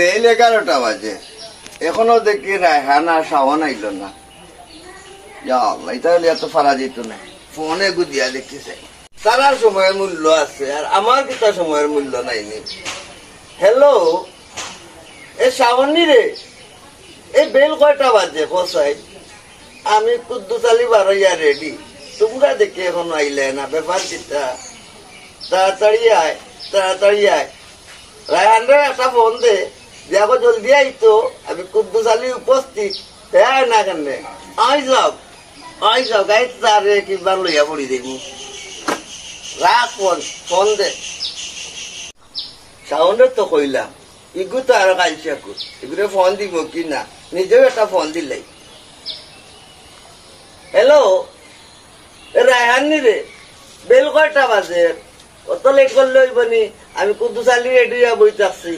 Bell এগারোটা বাজে। এখনও দেখি রায়হানা শাওন আইল না। ইয়া আল্লাহ তাহলে এত ফারা যেত না। ফোনে গুদিয়া দেখতেছে তারার সময়ের মূল্য আছে আর আমার কিতা সময়ের মূল্য নাই নি। হ্যালো এ শাওনি রে? এই বেল কয়টা বাজে কোসাই আমি কুদ্দুস আলী বারইয়া রেডি তোমরা দেখে এখন আইলে না, ব্যাপার কিতা? তাড়াতাড়ি আয় তাড়াতাড়ি আয়। রায়হান রে, একটা ফোন দে। দেখো জলদি আইতো আমি কুদ্দুস আলী উপস্থিত। হ্যাঁ না কেন আই যাও আই যাও গাই তারে কিবার লইয়া পড়ি দেখি। রাখ ফোন ফোন দে। সাউন্ডের তো কইলাম, ইগু তো আর কালছে এগুলো ফোন দিব কি না? নিজেও একটা ফোন দিলাই হ্যালো রায়হান রে? বেল কয়টা বাজে? কত লেট করলে হইবনি। আমি কুদ্দুসালি রেডি হয়ে বই থাকছি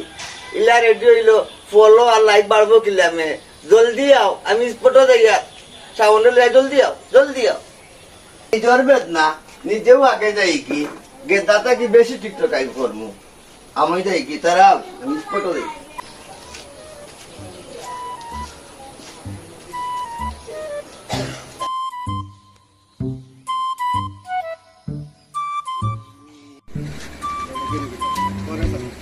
ইলা রেডি হইল ফলো আর লাইক বাড়বো কিলামে জলদি আও, আমি স্পটও যাইয়া সাউন্ড লিয়া জলদি আও জলদি আও। নিজের বেদ না নিজেও আগে যাই কি? গেদাটা কি বেশি টিকটক আই করমু? আমি যাই কি? তারা, আমি স্পটও যাই আল্লাহ কুদ্দুস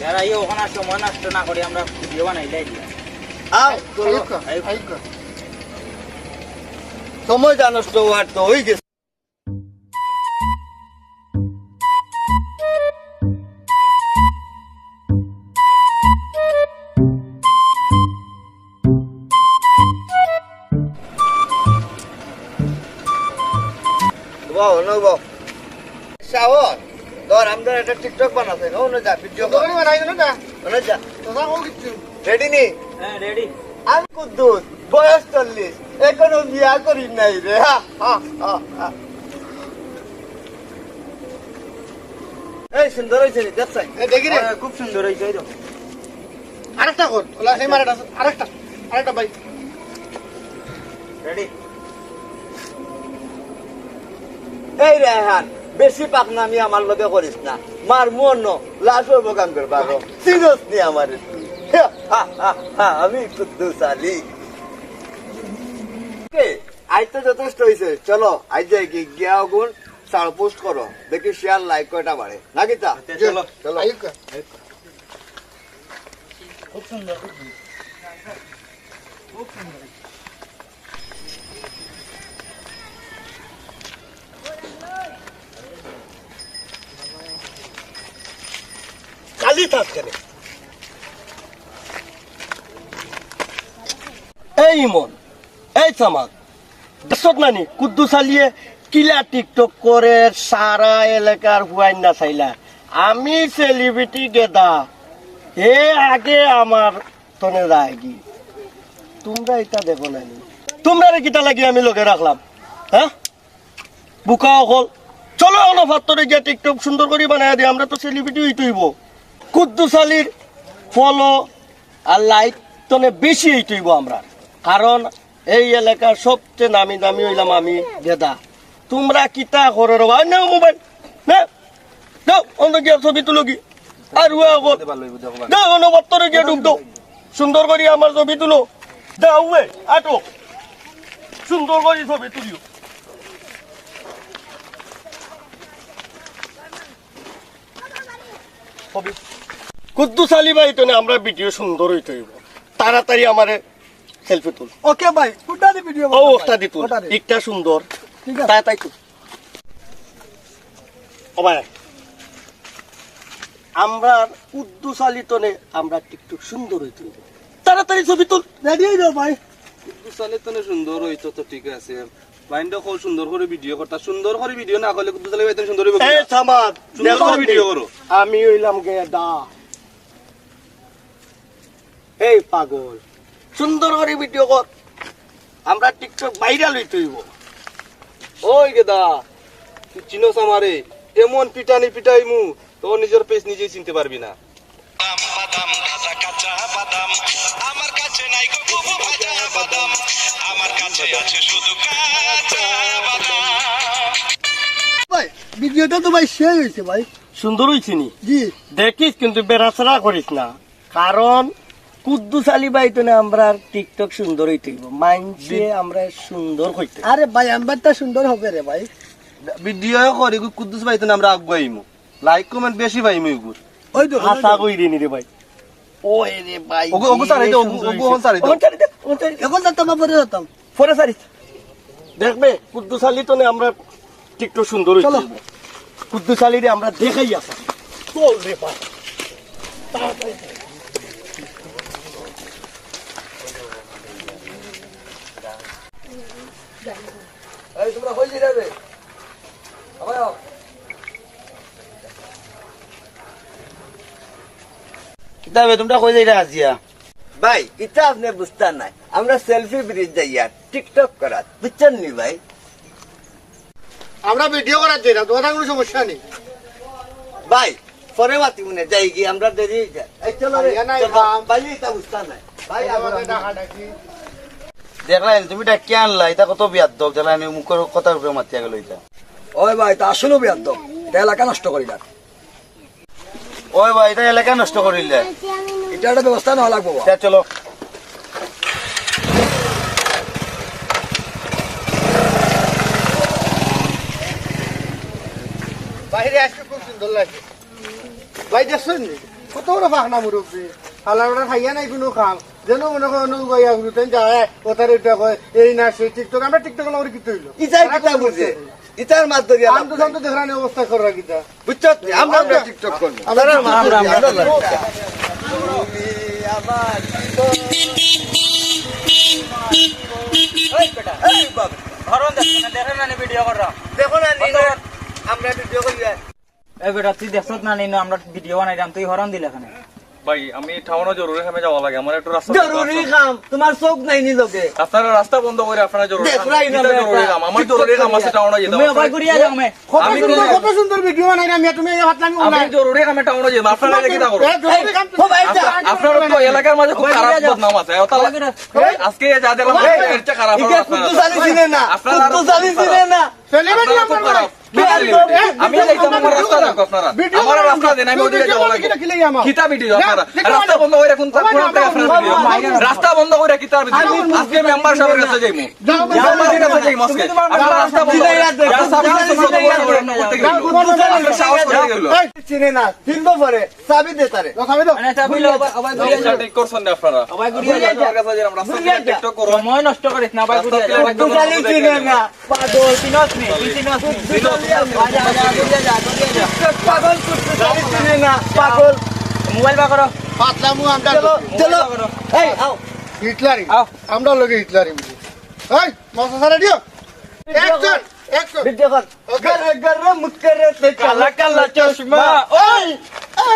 যারা এই ওখানে সময় নষ্ট না করে আমরা ভিডিও বানাই লাই দিয়া সময় জানোস তো আর তো হয়ে গেছে। বাহ নব শাওন তোর আমাদের একটা টিকটক বানাতে না ওনে যা ভিডিও কর। ওনে যা। রেডি নি? হ্যাঁ রেডি আমি কুদ্দুস বয়স চল্লিশ এখনও বিয়া করি নাই রে হা, হা, হা, হা। এই সুন্দর হয়েছে নি দেখছাই দেখি রে। খুব সুন্দর হয়েছে এই। আরেকটা কর ওলা সেই মারাটা আরেকটা আরেকটা ভাই। রেডি এই রেহান বেশি পাকনামি আমার লগে করিস না। মার মন লাশ হইব কাম করবার সিরিয়াস নি আমার আমি কুদ্দুস আলী আজ তো যথেষ্ট হয়েছে চলো আজ যাই কি গিয়া গুণ সার পোস্ট করো। দেখি শেয়ার লাইক কয়টা বাড়ে। নাকি তা? চলো। চলো। আয়ুকা খুব সুন্দর। খুব সুন্দর। কেন এই ইমন এই কুদ্দুস আলিয়ে কিলা টিকটক করে, সারা এলাকার হুয়াইন না চাইলা আমি সেলিব্রিটি গেদা। হে আগে আমার তনে রায়গি তোমরা এটা দেখো নানি। তোমরা কিতা লাগি আমি লগে রাখলাম হ্যাঁ বুকা অকল। চলো অনফাত্তরে গিয়ে টিকটক সুন্দর করে বানাই দিই আমরা তো সেলিব্রিটি হইতেইব কুদ্দুস আলীর ফলো আর লাইক তনে বেশি হইতেইব আমরা। কারণ এই এলাকার সবচেয়ে নামি দামি হইলাম আমি গেদা। তোমরা কিতা করে রবা? নেও মোবাইল। না। দাও অন্য গিয়ে ছবি তুলো কি আর হুয়া আগত দাও অন্য বত্তরে গিয়ে দাও। সুন্দর করে আমার ছবি তুলো। দাও হুয়ে আটো। সুন্দর করে ছবি তুলিও। ছবি কুদ্দুস আলী ভাই তো আমরা ভিডিও সুন্দর হইতে হইব। তাড়াতাড়ি আমারে সেলফি তুল। ওকে ভাই কোনটা দি ভিডিও ও ওটা দি তুল। সুন্দর। ঠিক আছে। তাড়াতাড়ি তুল। ও ভাই আমরা কুদ্দুস আলী তনে আমরা টিকটক সুন্দর হইতে হইব। তাড়াতাড়ি ছবি তুল। রেডি হয়ে যাও ভাই। সালে তো সুন্দর হইতো তো ঠিক আছে। সুন্দর করে ভিডিও করতা। সুন্দর করে ভিডিও না করলে কুদ্দুস আলী ভাই তুমি সুন্দর করে এই সামাদ সুন্দর করে ভিডিও করো। আমি হইলাম গেদা এই পাগল সুন্দর করে ভিডিও কর। আমরা টিকটক ভাইরাল হইতে হইব। ওই গেদা তুই চিনোস আমারে। এমন পিটানি পিটাইমু তো নিজের পেজ নিজেই চিনতে পারবি না। বাদাম ভাজা কাঁচা বাদাম। আমার কাছে নাই গো বুবু ভাজা বাদাম। আমার কাছে আছে শুধু কাঁচা বাদাম। ভাই ভিডিওটা তো ভাই শেয়ার হয়েছে ভাই। সুন্দর হইছে জি। দেখিস কিন্তু বেড়াচড়া করিস না। কারণ কুদ্দুস আলী ভাই তো না আমরা টিকটক সুন্দর হইতে মাইন্ডে আমরা সুন্দর হইতে আরে ভাই আমারটা সুন্দর হবে রে ভাই। ভিডিও করি কুদ্দুস ভাই তো আমরা আগুয়াইমু লাইক কমেন্ট বেশি পাইমু এগুর। ওই তো আশা করি নি রে ভাই। ওই রে ভাই ওগো- ওগো সারাই দে, ওগো- ওগো ওগো সারাই দে। ওগো সারাই দে, ওগো সারাই দে। এখন যাতাম পরে যেতাম পরে সারিস দেখবে কুদ্দুস আলী তো না আমরা টিকটক সুন্দর হইতে চলো। কুদ্দুস আলী রে আমরা দেখাই আসা চল রে ভাই। এই তোমরা হইলি যাবে। আবার কিতাবে তোমরা কই যাইরা আজিয়া? ভাই এটা আপনি বুঝতে নাই। আমরা সেলফি ব্রিজ যাইয়া টিকটক করা বুঝছেন নি ভাই? আমরা ভিডিও করার যাই না তোমার কোনো সমস্যা নেই। ভাই পরে বাতি মনে যাই কি আমরা দেরি হয়ে যায়। চলো রে। ভাইয়া নাই চলো। কাম। ভাই এটা বুঝতে নাই। ভাই আবার ডাকা ডাকি দেখলাই তুমি ডাকি আনলা? এটা কত বিয়াদ দক দেখলাই মুখের কথার উপরে মাতিয়া গেল এটা। ওই ভাই তা আসলেও বিয়ার দাও এটা এলাকা নষ্ট করি না ওই ভাই এটা এলাকা নষ্ট করিলে। এটা একটা ব্যবস্থা নেওয়া লাগবো। তা চলো। বাইরে আসতে খুব সুন্দর লাগে। ভাই দেখছেন? কত বড় ফাঁকনা মুরব্বী। ওরা খাইয়া নাই কোনো খাম। যেন মনে করেন গাইয়া ঘুরতেন যায় ওটার এটা কয় এই না সেই টিকটক আমরা টিকটক আমরা কি তৈল ইটার কথা বুঝে ইটার মাধ্যমে আমি তো দেখলাম অবস্থা করে রাখিতা বুঝছ? আমরা আমরা টিকটক করব। আমরা আমরা আমরা না ভিডিও দেখো না আমরা ভিডিও করি এই বেটা তুই না আমরা ভিডিও বানাইলাম তুই হরন দিলে এখানে। ভাই আমি টাউনে জরুরি কামে যাওয়া লাগে। আমার একটু রাস্তা জরুরি কাম তোমার চোখ নাই নি লোকে আপনারা রাস্তা বন্ধ করে আপনারা জরুরি। জরুরি কাম। আমার জরুরি কাম আছে টাউনে যেতে তুমি অবাই করিয়া যাও আমি কত সুন্দর ভিডিও বানাই আমি তুমি এই হাত লাগি আমি জরুরি কামে টাউনে যেতে আপনারা তা করো? জরুরি তো- এলাকার মাঝে খুব খারাপ বদনাম আছে। ওটা আজকে যা দিলাম এর চেয়ে খারাপ আপনারা। আলী চিনে না আপনারা খুব চিনে না। সেলিব্রিটি আপনারা আপনারা। আমি যাইতাম আমার রাস্তা দেখো আপনারা। আমার রাস্তা দেন আমি ওদিকে যাওয়া লাগে কি লাগি আমার কিতা ভিডিও আপনারা? রাস্তা বন্ধ করে কোন কোন আপনারা রাস্তা বন্ধ করে কিতা ভিডিও আজকে মেম্বার সাহেবের কাছে যাইমু যাও, চিনে না চাবি দে তারে। নষ্ট করিস না চিনে না। পাগল চিনস নি চিনস পাগল চিনে না পাগল। মোবাইল বা করো। আমরা। চলো চলো। এই আও। হিটলারি। আও। আমরা লগে হিটলারি। এই মশা সারা দিও একজন একজন ভিডিও কর. গর গর মুকরে তে কালা কালা চশমা। ওই!